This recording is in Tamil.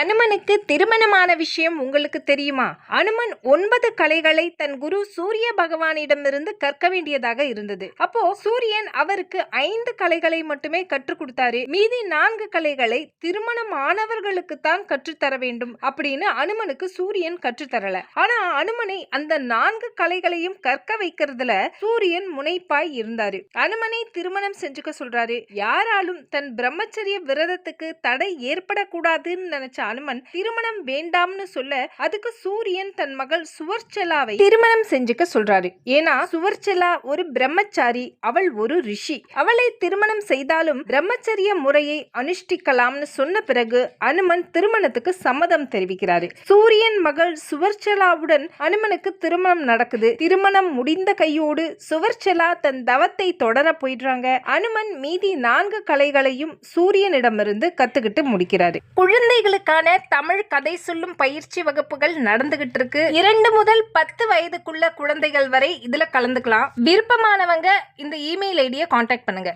அனுமனுக்கு திருமணமான விஷயம் உங்களுக்கு தெரியுமா? அனுமன் ஒன்பது கலைகளை தன் குரு சூரிய பகவானிடமிருந்து கற்க வேண்டியதாக இருந்தது. அப்போ சூரியன் அவருக்கு ஐந்து கலைகளை மட்டுமே கற்றுக் கொடுத்தாரு. மீதி நான்கு கலைகளை திருமணம் ஆனவர்களுக்கு தான் கற்றுத்தர வேண்டும் அப்படின்னு அனுமனுக்கு சூரியன் கற்றுத்தரல ஆனா அனுமனை அந்த நான்கு கலைகளையும் கற்க வைக்கிறதுல சூரியன் முனைப்பாய் இருந்தாரு. அனுமனை திருமணம் செஞ்சுக்க சொல்றாரு. யாராலும் தன் பிரம்மச்சரிய விரதத்துக்கு தடை ஏற்படக்கூடாதுன்னு நினைச்ச அனுமன் திருமணம் வேண்டாம்னு சொல்ல அதுக்கு சூரியன் தன் மகள் சுவர்ச்சலாவை திருமணம் செஞ்சுக்க சொல்றாரு. ஏன்னா சுவர்ச்சலா ஒரு பிரம்மச்சாரி அவள் ஒரு ரிஷி. அவளை திருமணம் செய்தாலும் பிரம்மச்சரிய முறையை அனுஷ்டிக்கலாம்னு சொன்ன பிறகு அனுமன் திருமணத்துக்கு சம்மதம் தெரிவிக்கிறாரு. சூரியன் மகள் சுவர்ச்சலாவுடன் அனுமனுக்கு திருமணம் நடக்குது. திருமணம் முடிந்த கையோடு சுவர்ச்சலா தன் தவத்தை தொடர போயிடுறாங்க. அனுமன் மீதி நான்கு கலைகளையும் சூரியனிடமிருந்து கத்துக்கிட்டு முடிக்கிறாரு. குழந்தைகளுக்கான தமிழ் கதை சொல்லும் பயிற்சி வகுப்புகள் நடந்துகிட்டு இருக்கு இரண்டு முதல் பத்து வயதுக்குள்ள குழந்தைகள் வரை இதுல கலந்துக்கலாம். விருப்பமானவங்க இந்த இமெயில் ஐடியை காண்டாக்ட் பண்ணுங்க.